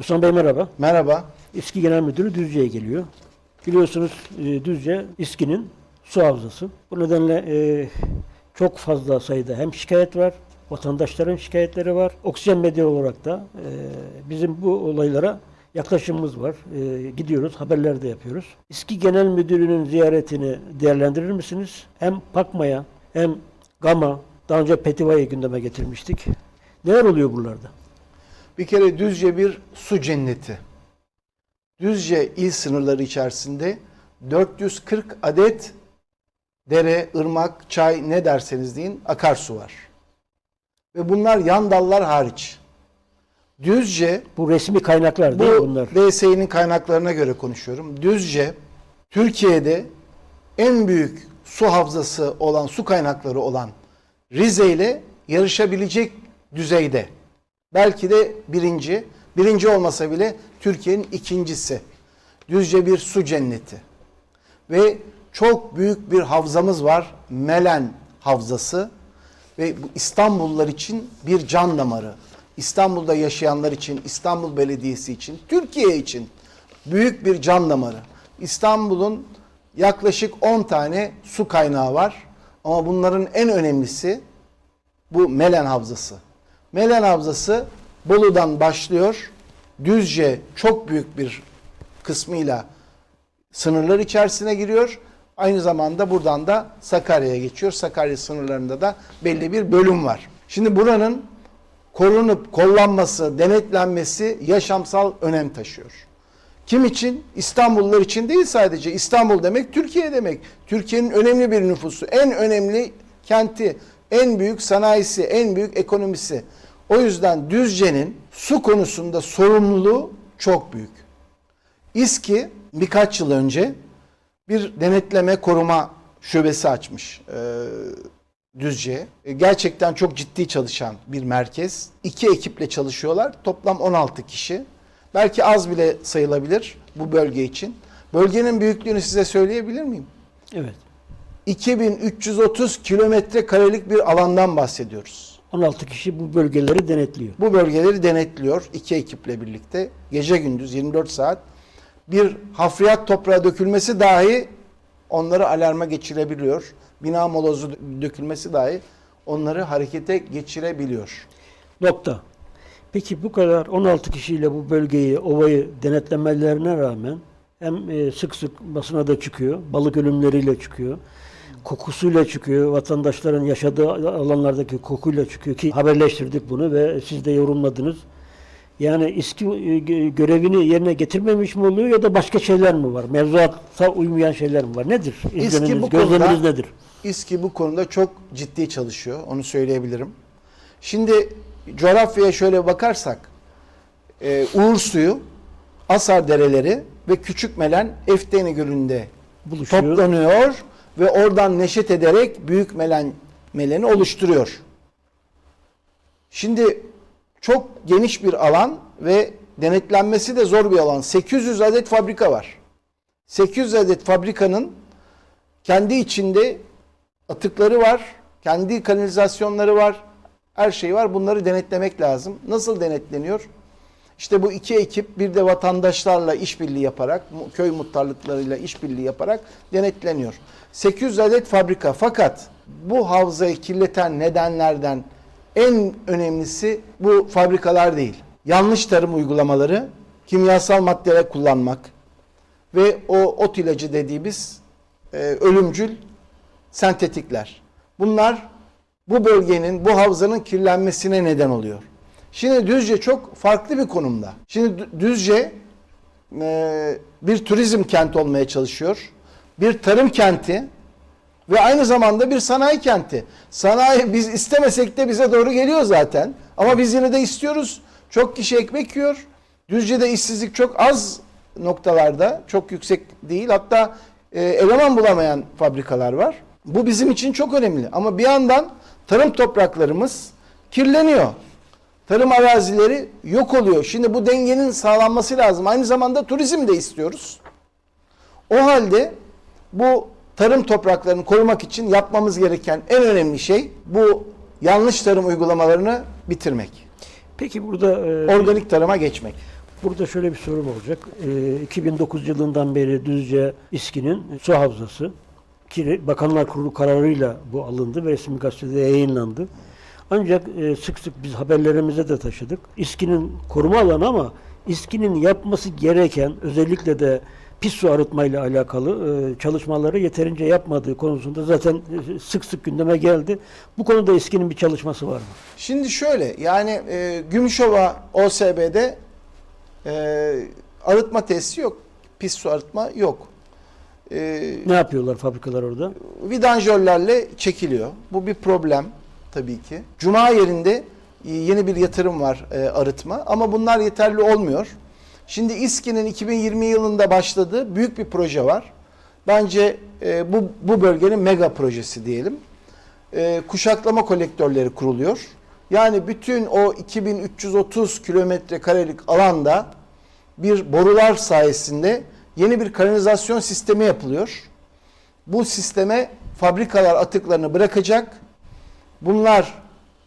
Osman Bey merhaba. Merhaba. İSKİ Genel Müdürü Düzce'ye geliyor. Biliyorsunuz e, Düzce İSKİ'nin su havzası. Bu nedenle e, çok fazla sayıda hem şikayet var, vatandaşların şikayetleri var. Oksijen medya olarak da e, bizim bu olaylara yaklaşımımız var. E, gidiyoruz, haberler de yapıyoruz. İSKİ Genel Müdürü'nün ziyaretini değerlendirir misiniz? Hem Pakma'ya hem Gama, daha önce Petiva'yı gündeme getirmiştik. Neler oluyor buralarda? Bir kere Düzce bir su cenneti. Düzce il sınırları içerisinde 440 adet dere, ırmak, çay ne derseniz deyin akarsu var. Ve bunlar yan dallar hariç. Düzce Bu resmi kaynaklar değil bu bunlar? DSİ'nin kaynaklarına göre konuşuyorum. Düzce Türkiye'de en büyük su havzası olan, su kaynakları olan Rize ile yarışabilecek düzeyde. Belki de birinci, birinci olmasa bile Türkiye'nin ikincisi. Düzce bir su cenneti. Ve çok büyük bir havzamız var. Melen Havzası. Ve bu İstanbullular için bir can damarı. İstanbul'da yaşayanlar için, İstanbul Belediyesi için, Türkiye için büyük bir can damarı. İstanbul'un yaklaşık 10 tane su kaynağı var. Ama bunların en önemlisi bu Melen Havzası. Melen Havzası Bolu'dan başlıyor. Düzce çok büyük bir kısmıyla sınırlar içerisine giriyor. Aynı zamanda buradan da Sakarya'ya geçiyor. Sakarya sınırlarında da belli bir bölüm var. Şimdi buranın korunup kollanması, denetlenmesi yaşamsal önem taşıyor. Kim için? İstanbullular için değil sadece. İstanbul demek Türkiye demek. Türkiye'nin önemli bir nüfusu, en önemli kenti, en büyük sanayisi, en büyük ekonomisi. O yüzden Düzce'nin su konusunda sorumluluğu çok büyük. İSKİ birkaç yıl önce bir denetleme koruma şubesi açmış e, Düzce'ye. E, Gerçekten çok ciddi çalışan bir merkez. İki ekiple çalışıyorlar. Toplam 16 kişi. Belki az bile sayılabilir bu bölge için. Bölgenin büyüklüğünü size söyleyebilir miyim? Evet. 2330 kilometre karelik bir alandan bahsediyoruz. 16 kişi bu bölgeleri denetliyor. Bu bölgeleri denetliyor iki ekiple birlikte. Gece gündüz 24 saat. Bir hafriyat toprağa dökülmesi dahi onları alarma geçirebiliyor. Bina molozu dökülmesi dahi onları harekete geçirebiliyor. Nokta. Peki bu kadar 16 kişiyle bu bölgeyi, ovayı denetlemelerine rağmen hem e, sık sık basına da çıkıyor, balık ölümleriyle çıkıyor, kokusuyla çıkıyor, vatandaşların yaşadığı alanlardaki kokuyla çıkıyor ki haberleştirdik bunu ve siz de yorumladınız. Yani İSKİ e, gö- görevini yerine getirmemiş mi oluyor ya da başka şeyler mi var? Mevzuata uymayan şeyler mi var? Nedir? İzleniminiz, bu konuda- nedir? İSKİ bu konuda çok ciddi çalışıyor. Onu söyleyebilirim. Şimdi coğrafyaya şöyle bakarsak e, Uğur Suyu, Asar Dereleri ve Küçük Melen Efteni Gölü'nde Buluşuyor. toplanıyor ve oradan neşet ederek Büyük Melen Melen'i oluşturuyor. Şimdi çok geniş bir alan ve denetlenmesi de zor bir alan. 800 adet fabrika var. 800 adet fabrikanın kendi içinde atıkları var, kendi kanalizasyonları var, her şey var. Bunları denetlemek lazım. Nasıl denetleniyor? İşte bu iki ekip bir de vatandaşlarla işbirliği yaparak, köy muhtarlıklarıyla işbirliği yaparak denetleniyor. 800 adet fabrika fakat bu havzayı kirleten nedenlerden en önemlisi bu fabrikalar değil. Yanlış tarım uygulamaları, kimyasal maddeler kullanmak ve o ot ilacı dediğimiz e, ölümcül sentetikler. Bunlar bu bölgenin, bu havzanın kirlenmesine neden oluyor. Şimdi Düzce çok farklı bir konumda. Şimdi Dü- Düzce e, bir turizm kenti olmaya çalışıyor. Bir tarım kenti ve aynı zamanda bir sanayi kenti. Sanayi biz istemesek de bize doğru geliyor zaten. Ama biz yine de istiyoruz. Çok kişi ekmek yiyor. Düzce'de işsizlik çok az noktalarda. Çok yüksek değil. Hatta e, eleman bulamayan fabrikalar var. Bu bizim için çok önemli. Ama bir yandan tarım topraklarımız kirleniyor. Tarım arazileri yok oluyor. Şimdi bu dengenin sağlanması lazım. Aynı zamanda turizm de istiyoruz. O halde bu tarım topraklarını korumak için yapmamız gereken en önemli şey bu yanlış tarım uygulamalarını bitirmek. Peki burada e, Organik tarıma geçmek. Burada şöyle bir sorum olacak. Ee, 2009 yılından beri Düzce İSKİ'nin su havzası ki Bakanlar Kurulu kararıyla bu alındı ve resmi gazetede yayınlandı. Ancak e, sık sık biz haberlerimize de taşıdık. İSKİ'nin koruma alanı ama İSKİ'nin yapması gereken özellikle de pis su arıtmayla alakalı e, çalışmaları yeterince yapmadığı konusunda zaten e, sık sık gündeme geldi. Bu konuda İSKİ'nin bir çalışması var mı? Şimdi şöyle yani e, Gümüşova OSB'de e, arıtma tesisi yok. Pis su arıtma yok. E, Ne yapıyorlar fabrikalar orada? vidanjörlerle çekiliyor. Bu bir problem tabii ki. Cuma yerinde e, yeni bir yatırım var e, arıtma ama bunlar yeterli olmuyor. Şimdi İSKİ'nin 2020 yılında başladığı büyük bir proje var. Bence e, bu, bu bölgenin mega projesi diyelim. Kuşaklama kolektörleri kuruluyor. Yani bütün o 2330 kilometre karelik alanda bir borular sayesinde yeni bir kanalizasyon sistemi yapılıyor. Bu sisteme fabrikalar atıklarını bırakacak. Bunlar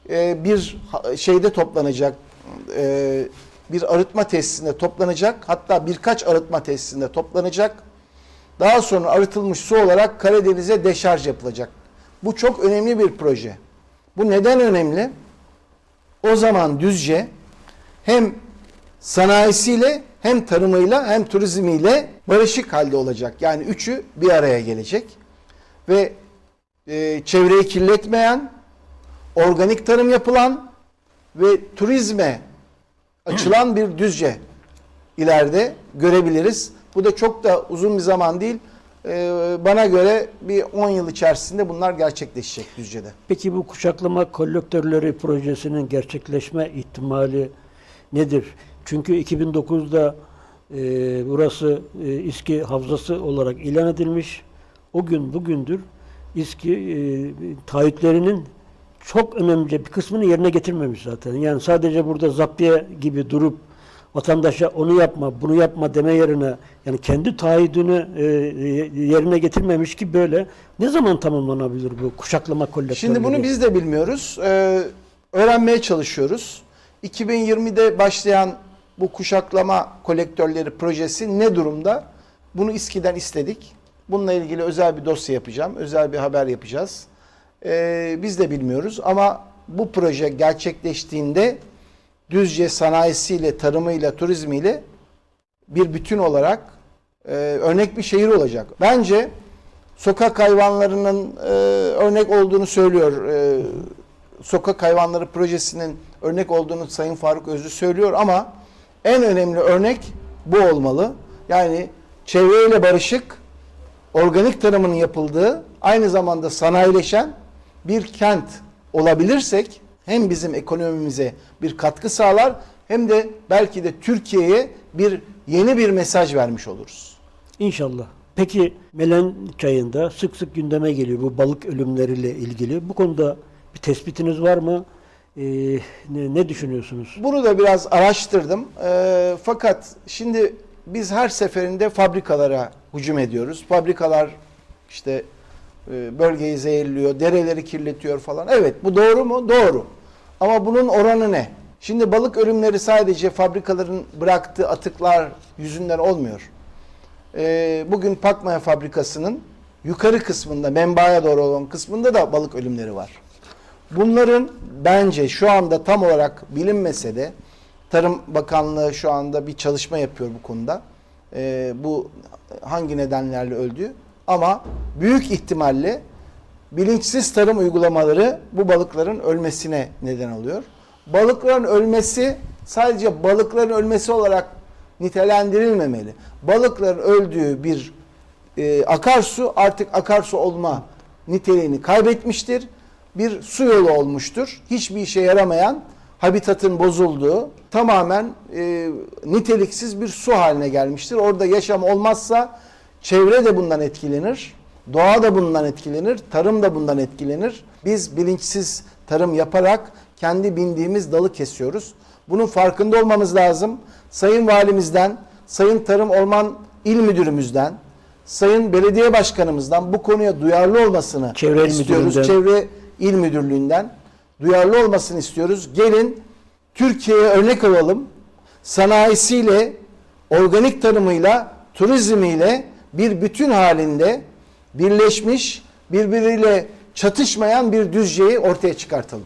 e, bir şeyde toplanacak, e, bir arıtma tesisinde toplanacak. Hatta birkaç arıtma tesisinde toplanacak. Daha sonra arıtılmış su olarak Karadeniz'e deşarj yapılacak. Bu çok önemli bir proje. Bu neden önemli? O zaman Düzce hem sanayisiyle hem tarımıyla hem turizmiyle barışık halde olacak. Yani üçü bir araya gelecek ve e, çevreyi kirletmeyen, organik tarım yapılan ve turizme açılan bir Düzce ileride görebiliriz. Bu da çok da uzun bir zaman değil. E, bana göre bir 10 yıl içerisinde bunlar gerçekleşecek Düzce'de. Peki bu kuşaklama kolektörleri projesinin gerçekleşme ihtimali nedir? Çünkü 2009'da e, burası e, İSKİ Havzası olarak ilan edilmiş. O gün bugündür İSKİ e, taahhütlerinin çok önemli bir kısmını yerine getirmemiş zaten. Yani sadece burada zaptiye gibi durup vatandaşa onu yapma, bunu yapma deme yerine yani kendi taahhüdünü e, e, yerine getirmemiş ki böyle ne zaman tamamlanabilir bu kuşaklama kolektörleri? Şimdi bunu biz de bilmiyoruz. Ee, öğrenmeye çalışıyoruz. 2020'de başlayan bu kuşaklama kolektörleri projesi ne durumda? Bunu İSKİ'den istedik. Bununla ilgili özel bir dosya yapacağım. Özel bir haber yapacağız. Ee, biz de bilmiyoruz ama bu proje gerçekleştiğinde Düzce sanayisiyle, tarımıyla, turizmiyle bir bütün olarak e, örnek bir şehir olacak. Bence sokak hayvanlarının e, örnek olduğunu söylüyor. E, sokak hayvanları projesinin örnek olduğunu Sayın Faruk Özlü söylüyor ama en önemli örnek bu olmalı. Yani çevreyle barışık, organik tarımının yapıldığı, aynı zamanda sanayileşen bir kent olabilirsek hem bizim ekonomimize bir katkı sağlar hem de belki de Türkiye'ye bir yeni bir mesaj vermiş oluruz. İnşallah. Peki Melen çayında sık sık gündeme geliyor bu balık ölümleriyle ilgili. Bu konuda bir tespitiniz var mı? Ee, ne, ne düşünüyorsunuz? Bunu da biraz araştırdım. Ee, fakat şimdi biz her seferinde fabrikalara hücum ediyoruz. Fabrikalar işte bölgeyi zehirliyor, dereleri kirletiyor falan. Evet bu doğru mu? Doğru. Ama bunun oranı ne? Şimdi balık ölümleri sadece fabrikaların bıraktığı atıklar yüzünden olmuyor. Ee, bugün Pakmaya fabrikasının yukarı kısmında, menbaaya doğru olan kısmında da balık ölümleri var. Bunların bence şu anda tam olarak bilinmese de Tarım Bakanlığı şu anda bir çalışma yapıyor bu konuda. Ee, bu hangi nedenlerle öldüğü ama büyük ihtimalle bilinçsiz tarım uygulamaları bu balıkların ölmesine neden oluyor. Balıkların ölmesi sadece balıkların ölmesi olarak nitelendirilmemeli. Balıkların öldüğü bir e, akarsu artık akarsu olma niteliğini kaybetmiştir. Bir su yolu olmuştur. Hiçbir işe yaramayan, habitatın bozulduğu, tamamen e, niteliksiz bir su haline gelmiştir. Orada yaşam olmazsa çevre de bundan etkilenir. Doğa da bundan etkilenir, tarım da bundan etkilenir. Biz bilinçsiz tarım yaparak kendi bindiğimiz dalı kesiyoruz. Bunun farkında olmamız lazım. Sayın Valimizden, Sayın Tarım Orman İl Müdürümüzden, Sayın Belediye Başkanımızdan bu konuya duyarlı olmasını Çevre istiyoruz. Çevre İl Müdürlüğü'nden duyarlı olmasını istiyoruz. Gelin Türkiye'ye örnek olalım. sanayisiyle, organik tarımıyla, turizmiyle bir bütün halinde birleşmiş, birbiriyle çatışmayan bir Düzce'yi ortaya çıkartalım.